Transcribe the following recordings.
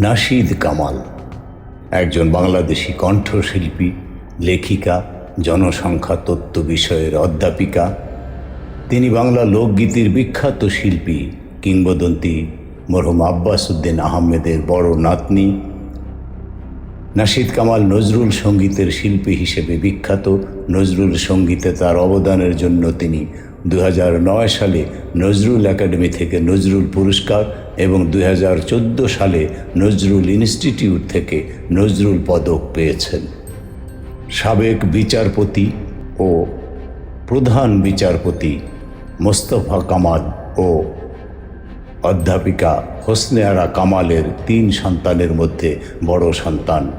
নাশিদ কামাল, একজন বাংলাদেশি কণ্ঠশিল্পী, লেখিকা, জনসংখ্যা তত্ত্ব বিষয়ের অধ্যাপিকা। তিনি বাংলা লোকগীতির বিখ্যাত শিল্পী কিংবদন্তি মরহুম আব্বাস উদ্দিন আহমেদের বড় নাতনি। নাশিদ কামাল নজরুল সঙ্গীতের শিল্পী হিসেবে বিখ্যাত। নজরুল সঙ্গীতে তার অবদানের জন্য তিনি দু হাজার নয় সালে নজরুল একাডেমি থেকে নজরুল পুরস্কার এবং দু হাজার চোদ্দ সালে নজরুল ইনস্টিটিউট থেকে নজরুল পদক পেয়েছেন। সাবেক বিচারপতি ও প্রধান বিচারপতি মোস্তফা কামাল ও অধ্যাপিকা হোসনে আরা কামালের তিন সন্তানের মধ্যে বড় সন্তান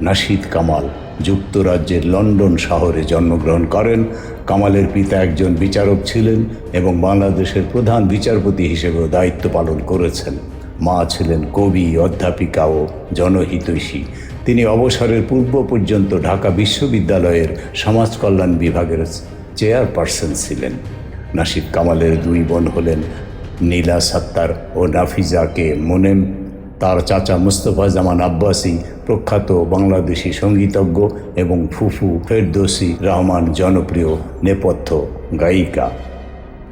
নাশিদ কামাল। যুক্তরাজ্যের লন্ডন শহরে জন্মগ্রহণ করেন। কামালের পিতা একজন বিচারক ছিলেন এবং বাংলাদেশের প্রধান বিচারপতি হিসেবেও দায়িত্ব পালন করেছেন। মা ছিলেন কবি, অধ্যাপিকা ও জনহিতৈষী। তিনি অবসরের পূর্ব পর্যন্ত ঢাকা বিশ্ববিদ্যালয়ের সমাজ কল্যাণ বিভাগের চেয়ারপারসন ছিলেন। নাসিদ কামালের দুই বোন হলেন নীলা সাত্তার ও নাফিজাকে মোনেম তার চাচা মুস্তফা জামান আব্বাসী, প্রখ্যাত বাংলাদেশি সঙ্গীতজ্ঞ এবং ফুফু ফেরদোসি রহমান জনপ্রিয় নেপথ্য গায়িকা।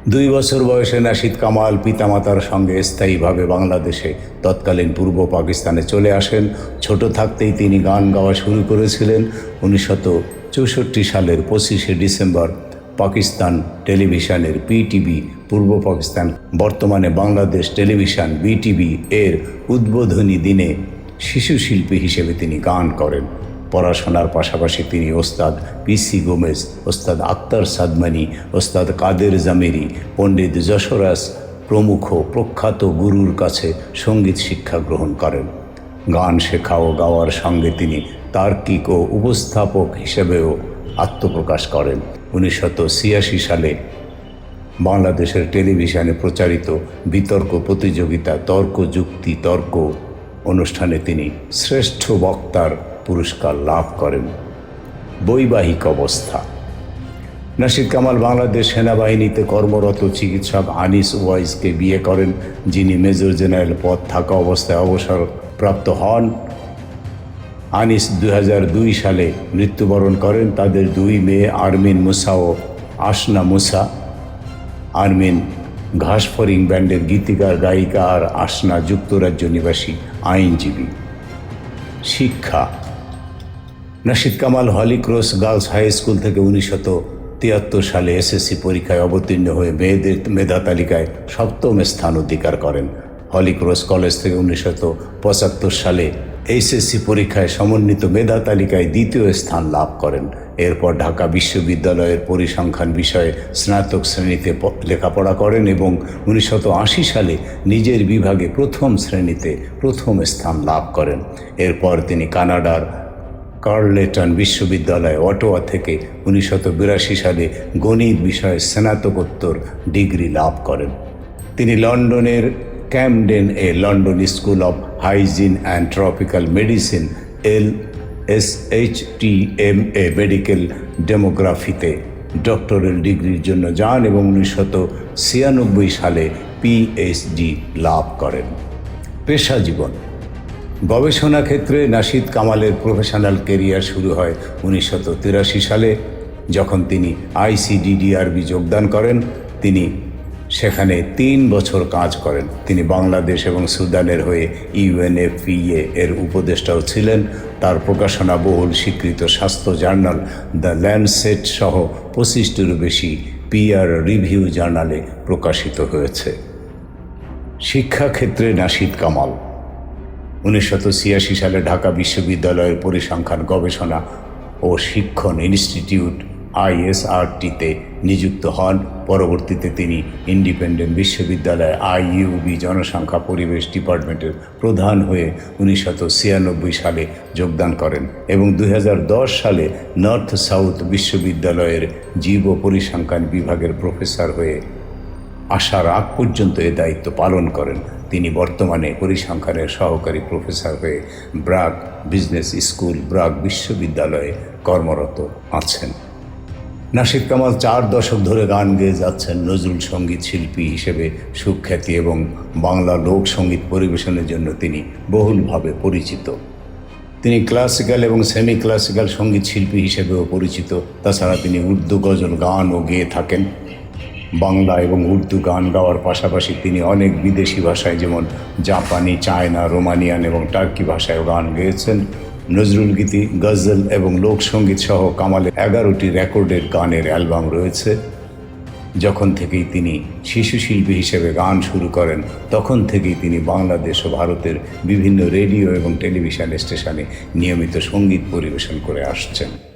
দুই বছর বয়সে নাশিদ কামাল পিতামাতার সঙ্গে স্থায়ীভাবে বাংলাদেশে তৎকালীন পূর্ব পাকিস্তানে চলে আসেন। ছোট থাকতেই তিনি গান গাওয়া শুরু করেছিলেন। উনিশশত চৌষট্টি সালের পঁচিশে ডিসেম্বর পাকিস্তান টেলিভিশনের পিটিভি পূর্ব পাকিস্তান, বর্তমানে বাংলাদেশ টেলিভিশন বিটিভি এর উদ্বোধনী দিনে শিশু শিল্পী হিসেবে তিনি গান করেন। পড়াশোনার পাশাপাশি তিনি ওস্তাদ পিসি গোমেজ, ওস্তাদ আক্তার সাদমানি, ওস্তাদ কাদের জামেরি, পণ্ডিত যশোরাস প্রমুখ প্রখ্যাত গুরুর কাছে সংগীত শিক্ষা গ্রহণ করেন। গান শেখা ও গাওয়ার সঙ্গে তিনি তার্কিক ও উপস্থাপক হিসেবেও আত্মপ্রকাশ করেন। উনিশশত ছিয়াশি সালে বাংলাদেশের টেলিভিশনে প্রচারিত বিতর্ক প্রতিযোগিতা তর্ক যুক্তি তর্ক অনুষ্ঠানে তিনি শ্রেষ্ঠ বক্তার পুরস্কার লাভ করেন। বৈবাহিক অবস্থা। নাসির কামাল বাংলাদেশ সেনাবাহিনীতে কর্মরত চিকিৎসক আনিস ওয়াইজকে বিয়ে করেন, যিনি মেজর জেনারেল পদ থাকা অবস্থায় অবসরপ্রাপ্ত হন। আনিস দু হাজার দুই সালে মৃত্যুবরণ করেন। তাদের দুই মেয়ে আরমিন মুসা ও আসনা মুসা। আরমিন ঘাসফরিং ব্যান্ডের গীতিকার, গায়িকা আর আসনা যুক্তরাজ্য নিবাসী আইনজীবী। শিক্ষা। Nashid Kamal Holy Cross girls high school থেকে উনিশশত তিয়াত্তর সালে এসএসসি পরীক্ষায় অবতীর্ণ হয়ে মেয়েদের মেধা তালিকায় সপ্তম স্থান অধিকার করেন। হলিক্রস কলেজ থেকে পঁচাত্তর সালে এইচএসসি পরীক্ষায় সমন্বিত মেধা তালিকায় দ্বিতীয় স্থান লাভ করেন। এরপর ঢাকা বিশ্ববিদ্যালয়ের পরিসংখ্যান বিষয়ে স্নাতক শ্রেণীতে লেখাপড়া করেন এবং উনিশশত সালে নিজের বিভাগে প্রথম শ্রেণীতে প্রথম স্থান লাভ করেন। এরপর তিনি কানাডার কার্লেটন বিশ্ববিদ্যালয় অটোয়া থেকে উনিশশত সালে গণিত বিষয়ে স্নাতকোত্তর ডিগ্রি লাভ করেন। তিনি লন্ডনের Camden A London school of hygiene and tropical medicine L S H T M A medical ডেমোগ্রাফিতে ডক্টরাল ডিগ্রির জন্য যান এবং উনিশশত ছিয়ানব্বই সালে পিএইচডি লাভ করেন। পেশা জীবন। গবেষণা ক্ষেত্রে নাশিদ কামালের প্রফেশনাল কেরিয়ার শুরু হয় উনিশশত সালে। যখন তিনি আইসিডিডিআরবি যোগদান করেন, তিনি সেখানে তিন বছর কাজ করেন। তিনি বাংলাদেশ এবং সুদানের হয়ে ইউএনএফপিএ এর উপদেষ্টাও ছিলেন। তার প্রকাশনা বহুল স্বীকৃত স্বাস্থ্য জার্নাল দ্য ল্যান্ডসেট সহ পঁচিশটিরও বেশি পিআর রিভিউ জার্নালে প্রকাশিত হয়েছে। শিক্ষাক্ষেত্রে নাশিদ কামাল। উনিশশো ছিয়াশি সালে ঢাকা বিশ্ববিদ্যালয়ের পরিসংখ্যান গবেষণা ও শিক্ষণ ইনস্টিটিউট আইএসআরটিতে নিযুক্ত হন। পরবর্তীতে তিনি ইন্ডিপেন্ডেন্ট বিশ্ববিদ্যালয় আইইউবি জনসংখ্যা পরিবেশ ডিপার্টমেন্টের প্রধান হয়ে উনিশশো ছিয়ানব্বই সালে যোগদান করেন এবং দু হাজার দশ সালে নর্থ সাউথ বিশ্ববিদ্যালয়ের জীব পরিসংখ্যান বিভাগের প্রফেসর হয়ে আসার আগ পর্যন্ত এ দায়িত্ব পালন করেন। তিনি বর্তমানে পরিসংখ্যানের সহকারী প্রফেসর হয়ে ব্রাক বিজনেস স্কুল, ব্রাক বিশ্ববিদ্যালয়ে কর্মরত আছেন। নাসিদ কামাল চার দশক ধরে গান গেয়ে যাচ্ছেন নজরুল সংগীত শিল্পী হিসেবে সুখ্যাতি এবং বাংলা লোক সংগীত পরিবেশনের জন্য তিনি বহুলভাবে পরিচিত। তিনি ক্লাসিক্যাল এবং সেমি ক্লাসিক্যাল সংগীত শিল্পী হিসেবেও পরিচিত। তাছাড়া তিনি উর্দু গজল গানও গেয়ে থাকেন। বাংলা এবং উর্দু গান গাওয়ার পাশাপাশি তিনি অনেক বিদেশি ভাষায় যেমন জাপানি, চায়না, রোমানিয়ান এবং টার্কি ভাষায়ও গান গেয়েছেন। নজরুল গীতি, গজল এবং লোকসঙ্গীত সহ কামালের এগারোটি রেকর্ডের গানের অ্যালবাম রয়েছে। যখন থেকেই তিনি শিশু শিল্পী হিসেবে গান শুরু করেন, তখন থেকেই তিনি বাংলাদেশ ও ভারতের বিভিন্ন রেডিও এবং টেলিভিশন স্টেশনে নিয়মিত সংগীত পরিবেশন করে আসছেন।